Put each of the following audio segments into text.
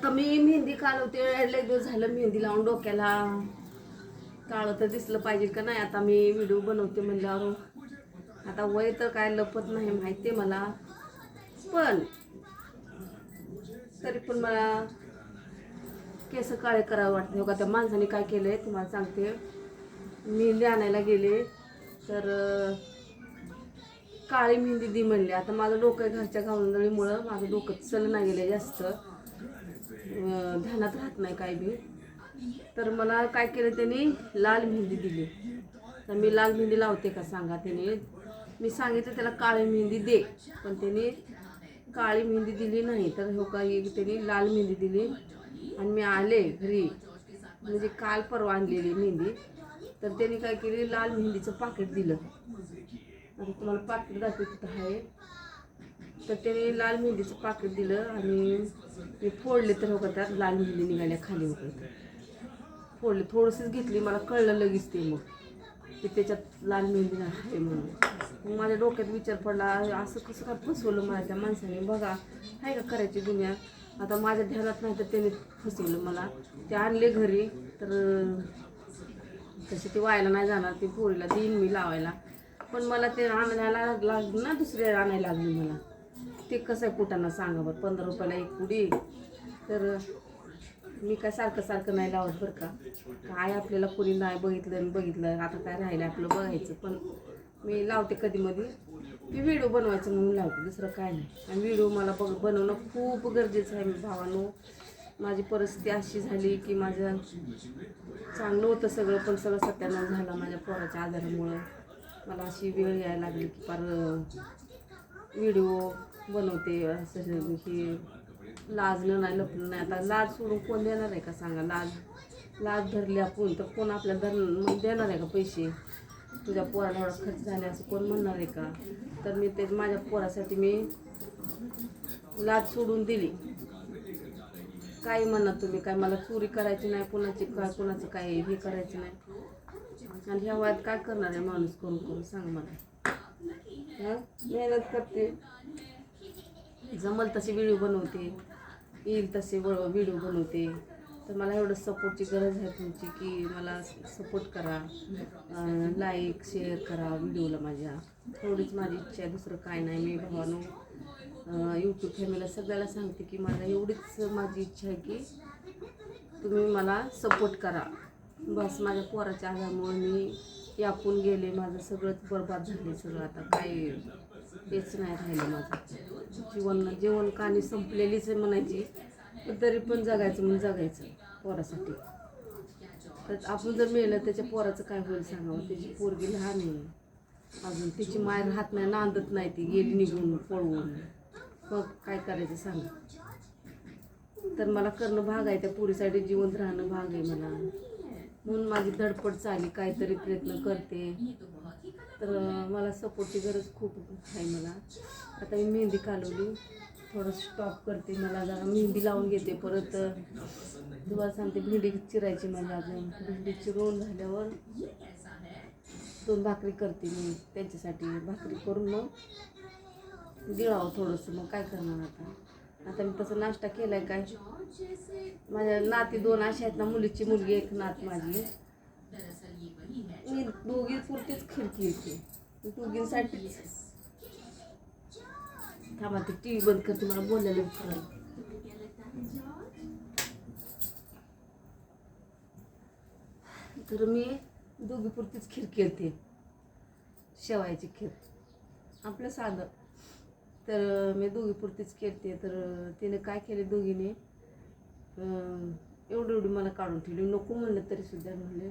आता मी मेहंदी कालवते. लय दिवस झालं मेहंदी लावून डोक्याला. काळं तर दिसलं पाहिजे का नाही? आता मी व्हिडिओ बनवते म्हणल्यावर. आता वय तर काय लपत नाही माहिती आहे मला. पण तरी पण मला केस काळे करावं वाटतं. हो का त्या माणसाने काय केलंय तुम्हाला सांगते. मेहंदी आणायला गेले तर काळी मेहंदी दी म्हणली. आता माझं डोकं घरच्या गावंदळीमुळं माझं डोकं चल नाही गेलं जास्त. ध्यानात राहत नाही काय बी. तर मला काय केलं त्यांनी? लाल मेहंदी दिली. तर मी लाल मेहंदी लावते का सांगा त्याने. मी सांगितलं त्याला काळी मेहंदी दे. पण त्याने काळी मेहंदी दिली नाही. तर हो का एक त्यांनी लाल मेहंदी दिली. आणि मी आले घरी. म्हणजे काल परवा आणलेली मेहंदी. तर त्यांनी काय केली? लाल मेहंदीचं पाकिट दिलं. आता तुम्हाला पाकिट दाखवत आहे. तर त्याने लाल मेहंदीचं पाकिट दिलं आणि मी फोडले तर हो का त्यात लाल मेहंदी निघाल्या खाली होते. फोडले थोडंसंच घेतली मला कळलं लगेच ते मग की त्याच्यात लाल मेहंदी आहे म्हणून. मग माझ्या डोक्यात विचार पडला असं कसं काय फसवलं मला त्या माणसाने? बघा आहे का करायची दुनिया? आता माझ्या ध्यानात नाही तर त्याने फसवलं मला. ते आणले घरी तर तसे ते व्हायला नाही जाणार ते पोरीला देईन मी लावायला. पण मला ते आणायला लागलं ना दुसरे आणायला लागली मला. ते कसं आहे कुटांना सांगा बरं पंधरा रुपयाला एक पुडी. तर मी काय सारखं सारखं नाही लावत बरं का. काय आपल्याला कोणी नाही बघितलं आणि बघितलं आता काय राहिलं आपलं बघायचं. पण मी लावते कधी मध्ये मी व्हिडिओ बनवायचं म्हणून लावते दुसरं काय नाही. आणि व्हिडिओ मला बघ बनवणं खूप गरजेचं आहे भावानो. माझी परिस्थिती अशी झाली की माझं चांगलं होतं सगळं पण सगळं सत्यानाश झाला माझ्या पोराच्या आजारामुळं. मला अशी वेळ यायला लागली की फार व्हिडिओ बनवते असं हे लाजणं नाही लपलं नाही. आता लाज सोडून कोण देणार आहे का सांगा? लाज लाज धरली आपण तर कोण आपल्या धर देणार आहे का पैसे? तुझ्या पोराला एवढा खर्च झाले असं कोण म्हणणार आहे का? तर मी ते माझ्या पोरासाठी मी लाज सोडून दिली. काय म्हणणार तुम्ही काय मला चोरी करायची नाही कुणाची काय कुणाचं काय हे करायचं नाही. आणि ह्या वयात काय करणार आहे माणूस करून करून सांग मला? हां? मेहनत करते. जमल तसे व्हिडिओ बनवते येईल तसे व्हिडिओ बनवते. तर मला एवढं सपोर्टची गरज आहे तुमची की मला सपोर्ट करा लाईक शेअर करा व्हिडिओला माझ्या. थोडीच माझी इच्छा आहे दुसरं काय नाही. मी भावानो यूट्यूब फॅमिलीला सगळ्याला सांगते की मला एवढीच माझी इच्छा आहे की तुम्ही मला सपोर्ट करा. बस माझ्या पोराच्या आधारमुळे मी यापून गेले. माझं सगळंच बरबाद झाले सगळं. आता काय तेच नाही राहिलं माझं. जीवन जीवन कहाणी संपलेलीच आहे म्हणायची. पण तरी पण जगायचं म्हणून जगायचं पोरासाठी. तर आपण जर मिळलं त्याच्या पोराचं काय होईल सांगावं? त्याची पोरगी लहान आहे. अजून तिची माय राहत नाही नांदत नाही ती. गेली निघून पळवून मग काय करायचं सांगा. तर मला करणं भाग आहे. त्या पुरीसाठी जिवंत राहणं भाग आहे मला. म्हणून माझी धडपड चालली काहीतरी प्रयत्न करते. तर मला सपोर्टची गरज खूप आहे मला. आता मी मेहंदी कालवली. थोडं स्टॉप करते मला जरा. मेहंदी लावून घेते परत. तुम्हाला सांगते भेंडी चिरायची मला अजून. भेंडी चिरून झाल्यावर दोन भाकरी करते मी त्यांच्यासाठी. भाकरी करून मग दिळावं थोडंसं. मग काय करणार आता? आता मी तसं नाश्ता केला आहे काय? माझ्या नाती दोन अशा आहेत ना मुलीची मुलगी एक नात माझी. मी दोघी पुरतीच खिडकी येते. दोघींसाठीच थांबा ते टी व्ही बंद करते मला बोलायला कळलं तर मी दोघी पुरतीच खीर केलते शेवायची खीर आपलं साधं. तर मी दोघी पुरतीच केलते तर तिने काय केले दोघीने? एवढी एवढी मला काढून ठेवली. नको म्हणलं तरी सुद्धा म्हणले.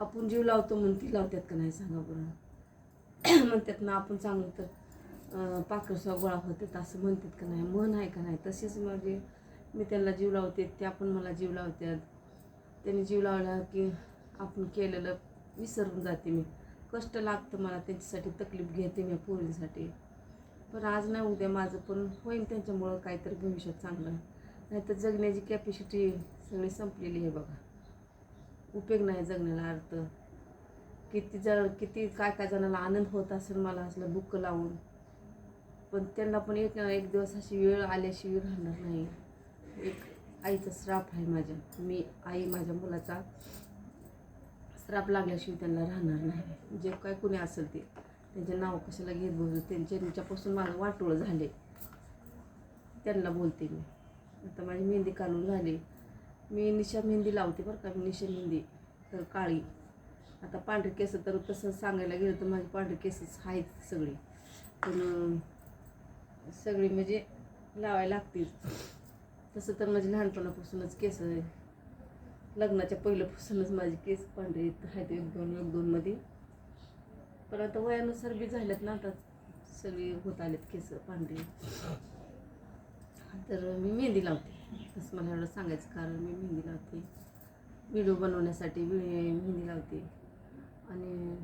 आपण जीव लावतो म्हणून ती लावतात का नाही सांगा बरं. म्हणतात ना आपण चांगलं तर अं, पाकळसा गोळा होतात असं म्हणतात का नाही? मन आहे का नाही? तसेच म्हणजे मी त्यांना जीव लावते त्या पण मला जीव लावतात. त्यांनी जीव लावला की आपण केलेलं विसरून जाते मी. कष्ट लागतं मला त्यांच्यासाठी तकलीफ घेते मी पोरींसाठी. पण आज नाही उद्या माझं पण होईल त्यांच्यामुळं काहीतरी भविष्यात चांगलं. नाही तर जगण्याची कॅपॅसिटी सगळी संपलेली आहे बघा. उपयोग नाही जगण्याला अर्थ. किती जण किती काय काय जणांना आनंद होत असेल मला असलं बुक लावून. पण त्यांना पण एक एक दिवस अशी वेळ आल्याशिवाय राहणार नाही. एक आईचा श्राप आहे माझ्या. मी आई माझ्या मुलाचा श्राप लागल्याशिवाय त्यांना राहणार नाही. जे काय कुणी असेल ते. त्यांचे नाव कशाला घेत बोलतो त्यांच्या त्यांच्यापासून माझं वाटोळ झाले त्यांना बोलते मी. आता माझी मेहंदी काढून झाली. मी निशा मेहंदी लावते बरं का मी निशा मेहंदी तर काळी. आता पांढरे केस तर तसं सांगायला गेलं तर माझी पांढरे केसच आहेत सगळी. पण सगळी म्हणजे लावायला लागतील. तसं तर माझी लहानपणापासूनच केस लग्नाच्या पहिल्यापासूनच माझे केस पांढरे आहेत एक दोन एक दोनमध्ये पण आता वयानुसार बी झाल्यात ना आता. सगळी होत आलेत केस पांढरे. तर मी मेहंदी लावते. तसं मला एवढं सांगायचं कारण मी मेहंदी लावते. व्हिडिओ बनवण्यासाठी वि- मेहंदी लावते. आणि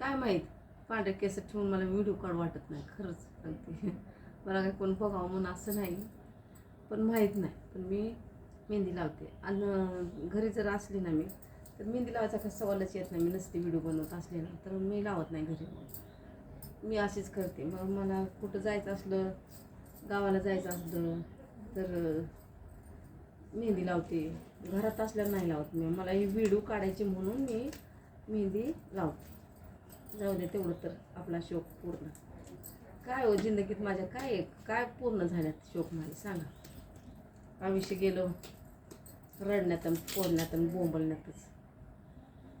काय माहीत पांढरे केस ठेवून मला व्हिडिओ कार्ड वाटत नाही खरंच. सांगते मला काय कोण बघावं म्हणून असं नाही. पण माहीत नाही. पण मी मेहंदी लावते. आणि घरी जर असली ना मी तर मेहंदी लावायचा काही सवालच येत नाही. मी नसते व्हिडिओ बनवत असले ना तर मी लावत नाही घरी. मी अशीच करते. मग मला कुठं जायचं असलं गावाला जायचं असलं तर मेहंदी लावते. घरात असल्यावर नाही लावत मी. मला ही व्हिडिओ काढायची म्हणून मी मेहंदी लावते. जाऊ दे तेवढं तर आपला शौक पूर्ण. काय हो जिंदगीत माझ्या? काय काय पूर्ण झाल्यात शौक माझे? सांगा. आयुष्य गेलो रडण्यात आणि पोरण्यात आणि बोंबलण्यातच.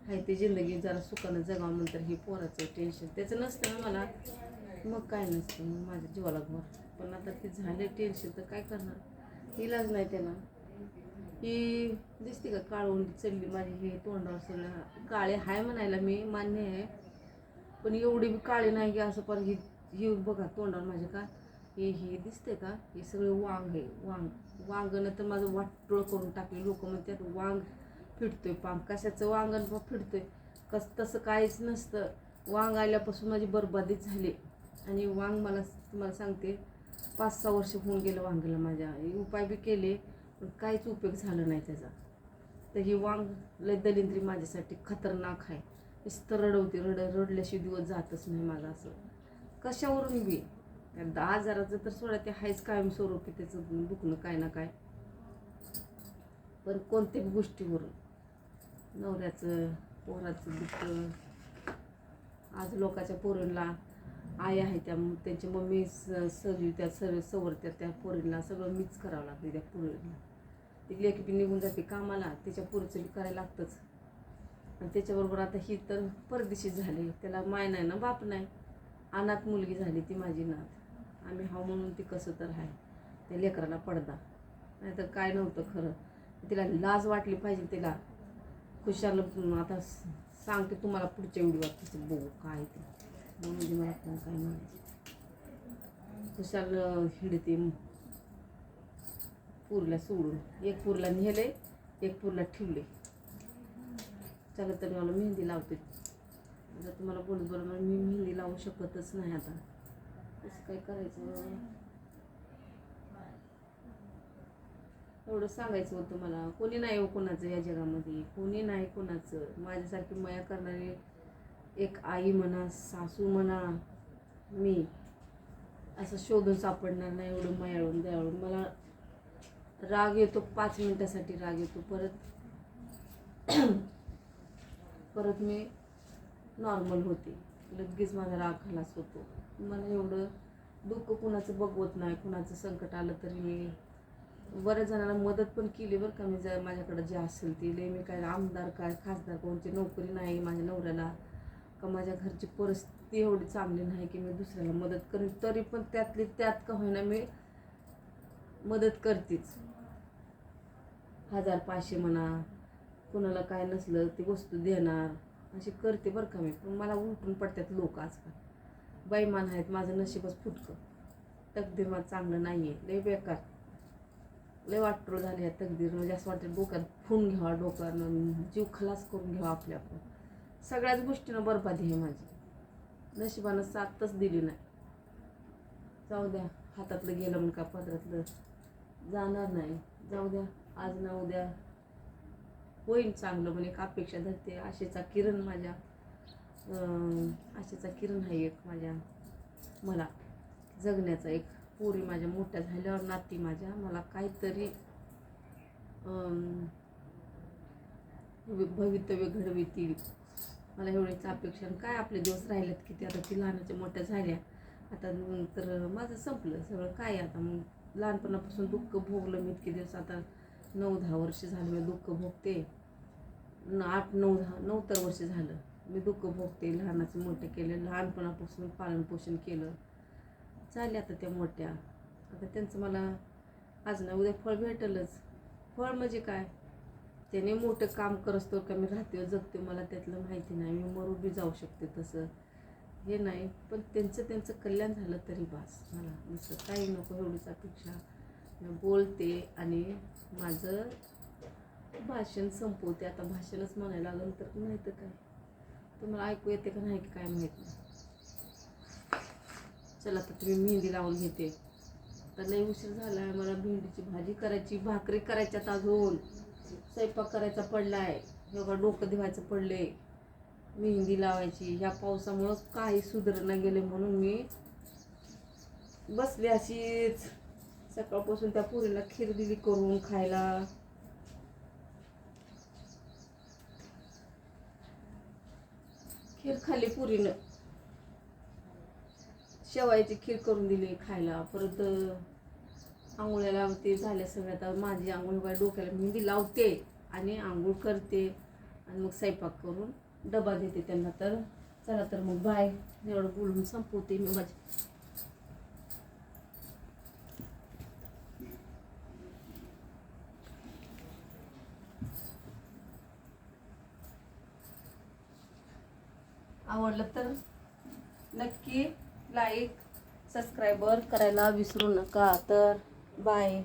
आहे ते जिंदगी जरा सुखानं जगावं नंतर हे पोराचं टेन्शन त्याचं नसतं ना मला. मग काय नसतं? मग माझ्या जीवाला घर पण आता ते झाले टेन्शन तर काय करणार? इलाज नाही त्याला. ही दिसते का काळवंडी चढली माझी हे तोंडावर सगळं. काळे आहे म्हणायला मी मान्य आहे. पण एवढी बी काळी नाही की असं पण ही हे बघा तोंडावर माझ्या का? हे हे दिसते का? हे सगळं वांग आहे वांग. वांगणं तर माझं वाटोळ करून टाकले लोक म्हणतात वांग फिटतोय पाम. कशाचं वांगण पण फिटतोय? कस तसं काहीच नसतं. वांग आल्यापासून माझी बरबादीच झाली. आणि वांग मला तुम्हाला सांगते पाच सहा वर्ष होऊन गेलं वांग्याला माझ्या. उपाय बी केले पण काहीच उपयोग झाला नाही त्याचा. तर ही वांग लय दलिंद्री माझ्यासाठी खतरनाक आहे. नुसतं रडवते रड रडल्याशिवाय दिवस जातच नाही माझा असं. कशावरून बी? त्या दहा हजाराचं तर सोडा ते आहेच कायमस्वरूपी त्याचं दुखणं काय ना काय. पण कोणत्याही गोष्टीवरून? नवऱ्याचं पोराचं दुःख आज लोकाच्या पोरांना आई आहे त्या त्यांची मम्मी स सजवी सर सवरत्या त्या पोरींना सगळं मीच करावं लागतं त्या पोरींना. ती लेकी निघून जाते कामाला त्याच्या पोरीचं बी करायला लागतंच. आणि त्याच्याबरोबर आता ही तर परदेशी झाली त्याला माय नाही ना बाप नाही. अनाथ मुलगी झाली ती माझी नात. आम्ही हा म्हणून ती कसं तर आहे. त्या लेकराला पडदा. नाहीतर काय नव्हतं खरं. तिला लाज वाटली पाहिजे तिला. खुशाल आता सांगते तुम्हाला पुढच्या व्हिडिओ बघू काय ते. म्हणजे मला काय म्हणायचं? खुशाल हिडते. पूरला सोडून. एक पूरला नेले एक पूरला ठेवले चला तर मला मेहंदी लावते. जर तुम्हाला बोलत बरोबर मी मेहंदी लावू शकतच नाही आता. कसं काय करायचं? एवढं सांगायचं होतं मला. कोणी नाही हो कोणाचं या जगामध्ये. कोणी नाही कोणाचं. माझ्यासारखी मया करणारी एक आई म्हणा सासू म्हणा मी असं शोधून सापडणार नाही एवढं मयाळून दयाळून. मला राग येतो पाच मिनटासाठी राग येतो. परत परत मी नॉर्मल होते. लगेच माझा राग खलास होतो. मला एवढं दुःख कुणाचं बघवत नाही कुणाचं संकट आलं तरी. मी बऱ्याच जणांना मदत पण केली बरं का. मी जर माझ्याकडं जे असेल ती. मी काय आमदार काय खासदार कोणती नोकरी नाही माझ्या नवऱ्याला. का माझ्या घरची परिस्थिती एवढी चांगली नाही की मी दुसऱ्याला मदत करेन तरी पण त्यातली त्यात का होईना मी मदत करतेच. हजार पाचशे म्हणा कोणाला काय नसलं ती वस्तू देणार अशी करते बरं का मी. पण मला उलटून पडतात लोक आजकाल. बैमान आहेत माझं नशीबच फुटकं. तकदीर माझं चांगलं नाही आहे लय बेकार. लय वाटतो झाली आहे तकदीर. म्हणजे असं वाटतं डोक्यात फुन घ्यावा डोक्यानं जीव खलास करून घ्यावा आपल्या आपण सगळ्याच गोष्टीनं बरबादी आहे माझी. नशिबानं साथच दिली नाही. जाऊ द्या हातातलं गेलं म्हणून का पदरातलं जाणार नाही. जाऊ द्या आज ना उद्या. होईल चांगलं म्हणे एक अपेक्षा धरते. आशेचा किरण माझ्या आशेचा किरण आहे एक माझ्या मला. जगण्याचा एक पोरी माझ्या मोठ्या झाल्यावर नाती माझ्या. मला काहीतरी भवितव्य घडवितील. मला एवढीच अपेक्षा आणि काय आपले दिवस राहिलेत किती? आता ती लहानाच्या मोठ्या झाल्या. आता तर माझं संपलं सगळं काय आता? मग लहानपणापासून दुःख भोगलं मी इतके दिवस. आता नऊ दहा वर्ष झालं मी दुःख भोगते. न आठ नऊ दहा नऊ तर वर्ष झालं. मी दुःख भोगते लहानाचं मोठं केले लहानपणापासून पालनपोषण केलं. झाले आता त्या मोठ्या. आता त्यांचं मला आज ना उद्या फळ भेटलंच. फळ म्हणजे काय? त्याने मोठं काम करत का मी राहते जगते मला त्यातलं माहिती नाही मी मरू बी जाऊ शकते तसं. हे नाही पण त्यांचं त्यांचं कल्याण झालं तरी बास मला. दुसरं काही नको एवढीच अपेक्षा. बोलते आणि माझं भाषण संपवते. आता भाषणच म्हणायला लागलं तर नाही तर काय? तुम्हाला ऐकू येते का नाही की काय माहीत नाही. चला तर तुम्ही मेहंदी लावून घेते. तर नाही उशीर झाला आहे मला भेंडीची भाजी करायची भाकरी करायच्यात अजून. स्वयंपाक करायचा पडलाय एवढं डोकं धुवायचं पडले मेहंदी लावायची ह्या पावसामुळं काही सुधारणा गेले म्हणून मी बसले अशीच. सकाळपासून त्या पुरीला खीर दिली करून खायला. खीर खाल्ली पुरीनं. शेवायची खीर करून दिली खायला. परत आंघोळ्याला लावते झाल्या सगळ्या आता माझी आंघोळ काय डोक्याला मेहंदी लावते आणि आंघोळ करते आणि मग स्वयंपाक करून डबा देते त्यांना. तर चला तर मग बाय. एवढं बोलून संपवते मी माझी. आवडलं तर नक्की लाईक सबस्क्रायबर करायला विसरू नका. तर बाय